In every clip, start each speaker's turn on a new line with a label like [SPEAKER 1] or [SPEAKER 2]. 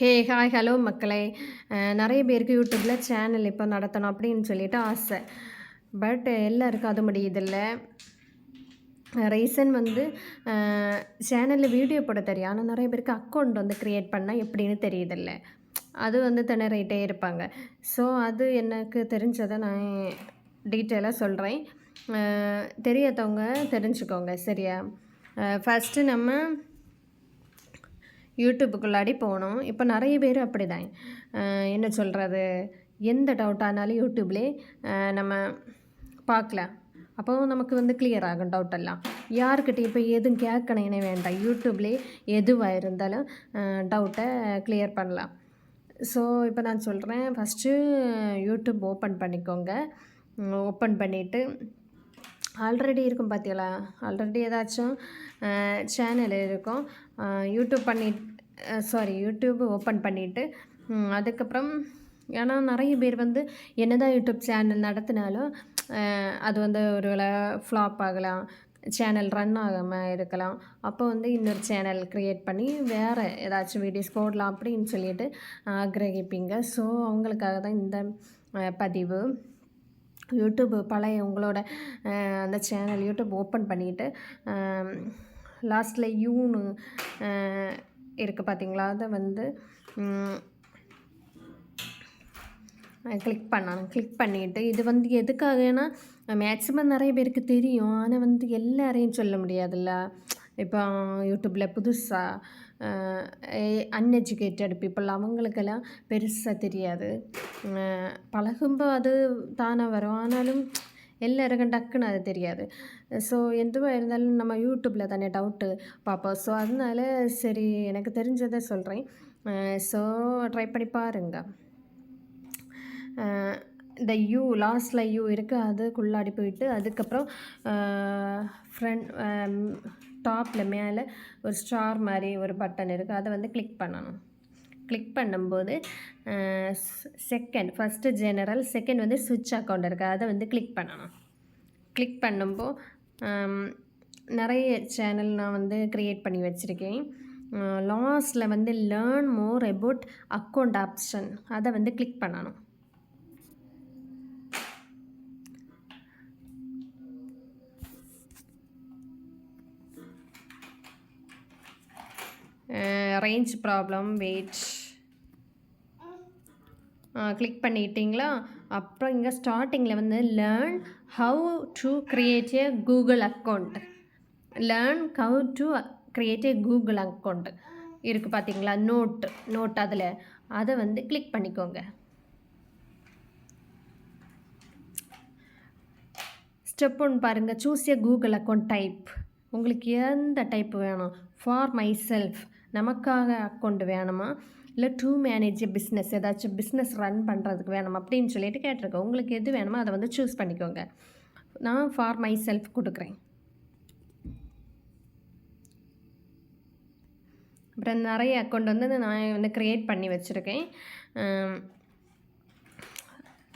[SPEAKER 1] Hey hi hello மக்களே. நிறைய பேருக்கு யூடியூப்பில் சேனல் இப்போ நடத்தணும் அப்படின்னு சொல்லிட்டு ஆசை. பட் எல்லாருக்கும் அது முடியுதில்ல ரீசன் வந்து சேனலில் வீடியோ போட தெரியும். ஆனால் நிறைய பேருக்கு அக்கௌண்ட் வந்து க்ரியேட் பண்ணால் எப்படின்னு தெரியுதில்ல. அது வந்து திணறிட்டே இருப்பாங்க. ஸோ அது எனக்கு தெரிஞ்சதை நான் டீட்டெயிலாக சொல்கிறேன் தெரியாதவங்க தெரிஞ்சுக்கோங்க சரியா? ஃபஸ்ட்டு நம்ம யூடியூப்புக்குள்ளாடி போகணும் இப்போ நிறைய பேர் அப்படி தான் என்ன சொல்கிறது எந்த டவுட் ஆனாலும் யூடியூப்லேயே நம்ம பார்க்கலாம். அப்போ நமக்கு வந்து கிளியர் ஆகும் டவுட் எல்லாம். யாருக்கிட்ட இப்போ எதுவும் கேட்கணும்னே வேண்டாம். யூடியூப்லேயே எதுவாக இருந்தாலும் டவுட்டை கிளியர் பண்ணலாம். ஸோ இப்போ நான் சொல்கிறேன் ஃபஸ்ட்டு யூடியூப் ஓப்பன் பண்ணிக்கோங்க. ஓப்பன் பண்ணிவிட்டு ஆல்ரெடி இருக்கும் பார்த்தீங்களா ஆல்ரெடி ஏதாச்சும் சேனல் இருக்கும். யூடியூப் பண்ணி சாரி யூடியூப் ஓப்பன் பண்ணிவிட்டு அதுக்கப்புறம் ஏன்னா நிறைய பேர் வந்து என்னதான் யூடியூப் சேனல் நடத்தினாலும் அது வந்து ஒரு வேளை ஃப்ளாப் ஆகலாம் சேனல் ரன் ஆகாமல் இருக்கலாம். அப்போ வந்து இன்னொரு சேனல் க்ரியேட் பண்ணி வேறு ஏதாச்சும் வீடியோஸ் போடலாம் அப்படின்னு சொல்லிட்டு ஆக்கிரகிப்பீங்க ஸோ அவங்களுக்காக தான் இந்த பதிவு. யூடியூப் பழைய உங்களோட அந்த சேனல் யூடியூப் ஓப்பன் பண்ணிவிட்டு லாஸ்ட்டில் யூனு இருக்குது பார்த்தீங்களா அதை வந்து க்ளிக் பண்ணணும். க்ளிக் பண்ணிவிட்டு இது வந்து எதுக்காகனா மேக்ஸிமம் நிறைய பேருக்கு தெரியும். ஆனால் வந்து எல்லாரையும் சொல்ல முடியாதுல்ல. இப்போ யூடியூப்பில் புதுசாக அன்எஜுகேட்டட் பீப்புள் அவங்களுக்கெல்லாம் பெருசாக தெரியாது. பழகும்போது அது தானே வரும். ஆனாலும் எல்லாருக்கும் டக்குன்னு அது தெரியாது. ஸோ எதுவாக இருந்தாலும் நம்ம யூடியூப்பில் தானே டவுட்டு பார்ப்போம். ஸோ அதனால சரி எனக்கு தெரிஞ்சதை சொல்கிறேன் ஸோ ட்ரை பண்ணி பாருங்கள் இந்த யூ லாஸ்ட்டில் யூ இருக்குது அதுக்குள்ளாடி போயிட்டு அதுக்கப்புறம் ஃப்ரண்ட் டாப்பில் மேலே ஒரு ஸ்டார் மாதிரி ஒரு பட்டன் இருக்குது அதை வந்து கிளிக் பண்ணணும். கிளிக் பண்ணும்போது செகண்ட் ஃபஸ்ட்டு ஜெனரல் செகண்ட் வந்து சுவிட்ச் அக்கௌண்ட் இருக்குது அதை வந்து கிளிக் பண்ணணும். கிளிக் பண்ணும்போ நிறைய சேனல் நான் வந்து க்ரியேட் பண்ணி வச்சுருக்கேன். லாஸ்ட்டில் வந்து learn more about account option அதை வந்து கிளிக் பண்ணணும். ரேஞ்ச் ப்ராப்ளம் வெயிட் கிளிக் பண்ணிட்டீங்களா? அப்புறம் இங்கே ஸ்டார்டிங்கில் வந்து learn how to create a Google account learn how to create a Google account இருக்குது பார்த்தீங்களா நோட் நோட் அதில். அதை வந்து கிளிக் பண்ணிக்கோங்க. ஸ்டெப் ஒன்று பாருங்கள் choose a Google account type உங்களுக்கு எந்த டைப் வேணும்? ஃபார் மை செல்ஃப் நமக்காக அக்கௌண்ட் வேணுமா? இல்லை டூ மேனேஜ் பிஸ்னஸ் ஏதாச்சும் பிஸ்னஸ் ரன் பண்ணுறதுக்கு வேணுமா? அப்படின்னு சொல்லிட்டு கேட்டிருக்கேன். உங்களுக்கு எது வேணுமோ அதை வந்து சூஸ் பண்ணிக்கோங்க. நான் ஃபார் மை செல்ஃப் கொடுக்குறேன். அப்புறம் நிறைய அக்கௌண்ட் வந்து நான் வந்து க்ரியேட் பண்ணி வச்சுருக்கேன்.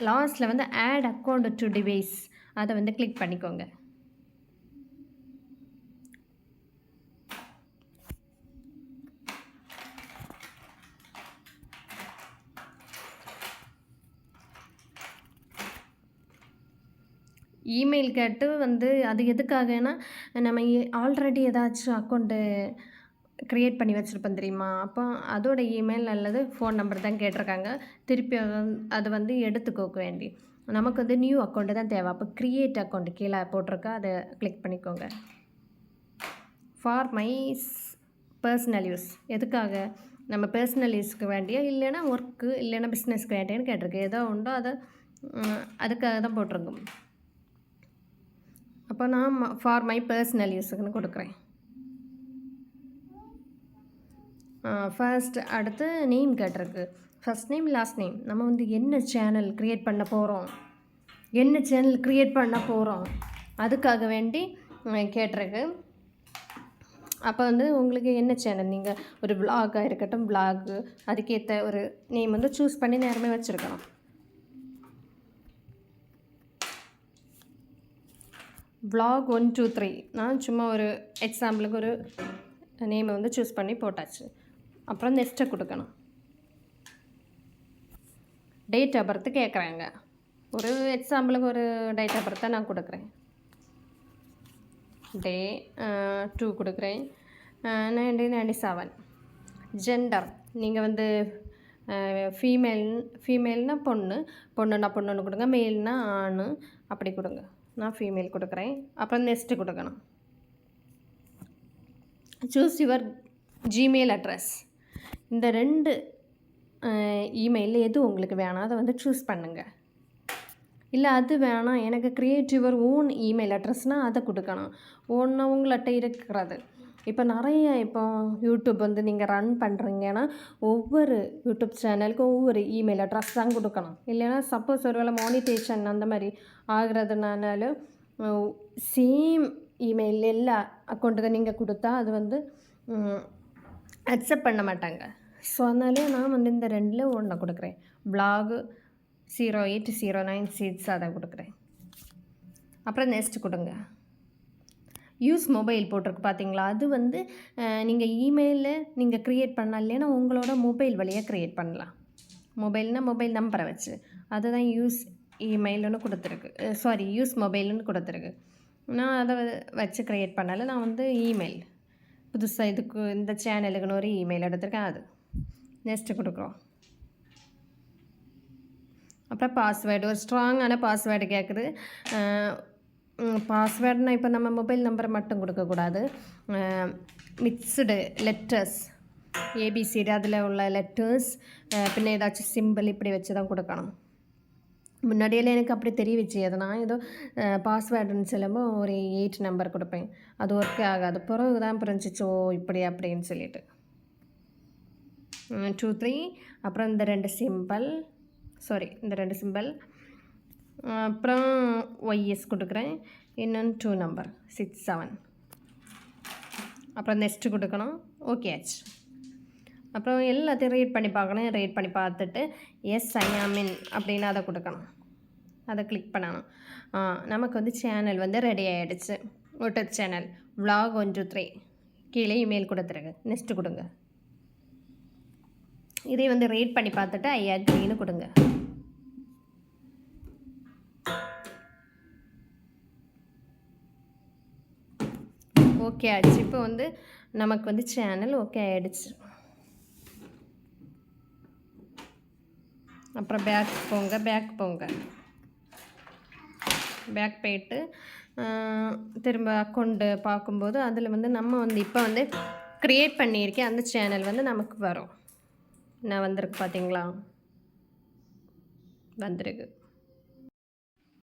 [SPEAKER 1] லாஸ்ட்டில் வந்து ஆட் அக்கௌண்ட் டு டிவைஸ் அதை வந்து கிளிக் பண்ணிக்கோங்க. இமெயில் கேட்டு வந்து அது எதுக்காகனா நம்ம ஆல்ரெடி ஏதாச்சும் அக்கௌண்ட்டு க்ரியேட் பண்ணி வச்சுருப்போம் தெரியுமா? அப்போ அதோட இமெயில் அல்லது ஃபோன் நம்பர் தான் கேட்டிருக்காங்க. திருப்பி அது வந்து எடுத்துக்கோக்க வேண்டி. நமக்கு வந்து நியூ அக்கௌண்ட்டு தான் தேவை. அப்போ க்ரியேட் அக்கௌண்ட் கீழே போட்டிருக்கா அதை கிளிக் பண்ணிக்கோங்க. ஃபார் மை பர்சனல் யூஸ் எதுக்காக? நம்ம பர்சனல் யூஸ்க்கு வேண்டியோ? இல்லைன்னா ஒர்க்கு இல்லைன்னா பிஸ்னஸ்க்கு வேண்டியன்னு கேட்டிருக்கு ஏதோ உண்டோ அதை அதுக்காக தான் போட்டிருக்கோம். அப்போ நான் ஃபார் மை பர்சனல் யூஸுக்குன்னு கொடுக்குறேன். ஃபர்ஸ்ட் அடுத்து நேம் கேட்டிருக்கு. ஃபஸ்ட் நேம் லாஸ்ட் நேம் நம்ம வந்து என்ன சேனல் க்ரியேட் பண்ண போகிறோம் என்ன சேனல் க்ரியேட் பண்ண போகிறோம் அதுக்காக வேண்டி கேட்டிருக்கு. அப்போ வந்து உங்களுக்கு என்ன சேனல் நீங்கள் ஒரு விளாகாக இருக்கட்டும் விளாகு அதுக்கேற்ற ஒரு நேம் வந்து சூஸ் பண்ணி நேரமே வச்சுருக்கணும். ப்ளாக் ஒன் டூ த்ரீ நான் சும்மா ஒரு எக்ஸாம்பிளுக்கு ஒரு நேமை வந்து சூஸ் பண்ணி போட்டாச்சு. அப்புறம் நெக்ஸ்ட்டை கொடுக்கணும். டேட் ஆஃப் பர்த் கேட்குறாங்க ஒரு எக்ஸாம்பிளுக்கு ஒரு டேட் ஆஃப் பர்த்தை நான் கொடுக்குறேன். டே டூ கொடுக்குறேன். நைன்டீன் நைன்டி செவன் ஜெண்டர் நீங்கள் வந்து ஃபீமேல் ஃபீமேல்னால் பொண்ணு. பொண்ணுன்னா பொண்ணுன்னு கொடுங்க. மேல்னா ஆண். அப்படி கொடுங்க. நான் ஃபீமேல் கொடுக்குறேன். அப்புறம் நெக்ஸ்ட்டு கொடுக்கணும். சூஸ் யுவர் ஜிமெயில் அட்ரஸ் இந்த ரெண்டு இமெயிலில் எது உங்களுக்கு வேணாம்? அதை வந்து சூஸ் பண்ணுங்கள் இல்லை அது வேணாம். எனக்கு கிரியேட் யுவர் ஓன் இமெயில் அட்ரஸ்னால் அதை கொடுக்கணும். ஒன்று உங்கள்கிட்ட இருக்கிறது. இப்போ நிறைய இப்போ யூடியூப் வந்து நீங்கள் ரன் பண்ணுறீங்கன்னா ஒவ்வொரு யூடியூப் சேனலுக்கும் ஒவ்வொரு இமெயில் அட்ரஸ் தான் கொடுக்கணும். இல்லைன்னா சப்போஸ் ஒருவேளை மானிட்டேஷன் அந்த மாதிரி ஆகிறதுனாலும் சேம் இமெயில் எல்லா அக்கௌண்ட்டுக்கு நீங்கள் கொடுத்தா அது வந்து அக்செப்ட் பண்ண மாட்டாங்க. ஸோ அதனாலே நான் வந்து இந்த ரெண்டில் ஒன்றை கொடுக்குறேன். பிளாகு ஜீரோ எயிட் ஜீரோ நைன் சீட்ஸ் அதை கொடுக்குறேன். அப்புறம் நெக்ஸ்ட் கொடுங்க. யூஸ் மொபைல் போட்டிருக்கு பார்த்தீங்களா? அது வந்து நீங்கள் இமெயிலில் நீங்கள் க்ரியேட் பண்ணலாம் இல்லைன்னா உங்களோட மொபைல் வழியாக க்ரியேட் பண்ணலாம். மொபைல்னால் மொபைல் நம்பரை வச்சு. அதுதான் யூஸ் இமெயில்னு கொடுத்துருக்கு. சாரி யூஸ் மொபைல்னு கொடுத்துருக்கு. நான் அதை வச்சு க்ரியேட் பண்ணலை. நான் வந்து இமெயில் புதுசாக இதுக்கு இந்த சேனலுக்குன்னு ஒரு இமெயில் எடுத்திருக்கேன் அது. நெக்ஸ்ட்டு கொடுக்குறோம். அப்புறம் பாஸ்வேர்டு. ஒரு ஸ்ட்ராங்கான பாஸ்வேர்டு கேட்குது பாஸ்வேர்டுனால் இப்போ நம்ம மொபைல் நம்பரை மட்டும் கொடுக்கக்கூடாது மிக்ஸ்டு லெட்டர்ஸ் ஏபிசிடி அதில் உள்ள லெட்டர்ஸ் பின்ன ஏதாச்சும் சிம்பிள் இப்படி வச்சு தான் கொடுக்கணும். முன்னாடியெல்லாம் எனக்கு அப்படி தெரிய வச்சு அது நான் ஏதோ பாஸ்வேர்டுன்னு சொல்லும்போது ஒரு எயிட் நம்பர் கொடுப்பேன். அது ஒர்க்கே ஆகாது. பிறகு தான் பிரிஞ்சிச்சோ இப்படி அப்படின்னு சொல்லிட்டு. டூ த்ரீ அப்புறம் இந்த ரெண்டு சிம்பிள் சாரி இந்த ரெண்டு சிம்பிள் அப்புறம் ஒய்எஸ் கொடுக்குறேன். இன்னொன்று டூ நம்பர் சிக்ஸ் செவன் அப்புறம் நெக்ஸ்ட்டு கொடுக்கணும். ஓகே ஆச்சு அப்புறம் எல்லாத்தையும் ரீட் பண்ணி பார்க்கணும். ரீட் பண்ணி பார்த்துட்டு எஸ் ஐயாமின் அப்படின்னு அதை கொடுக்கணும். அதை கிளிக் பண்ணணும். நமக்கு வந்து சேனல் வந்து ரெடி ஆகிடுச்சு ஒட்டு channel vlog one two three கீழே இமெயில் கொடுத்துருக்கு. நெக்ஸ்ட்டு கொடுங்க. இதை வந்து ரேட் பண்ணி பார்த்துட்டு ஐயா அக்ரின்னு கொடுங்க. ஓகே ஆச்சு. இப்போ வந்து நமக்கு வந்து சேனல் ஓகே ஆகிடுச்சு அப்புறம் பேக் போங்க பேக் போங்க. பேக் போயிட்டு திரும்ப அக்கௌண்ட்டு பார்க்கும்போது அதில் வந்து நம்ம வந்து இப்போ வந்து க்ரியேட் பண்ணியிருக்கேன். அந்த சேனல் வந்து நமக்கு வரும். நான் வந்திருக்கு பார்த்தீங்களா வந்திருக்கு.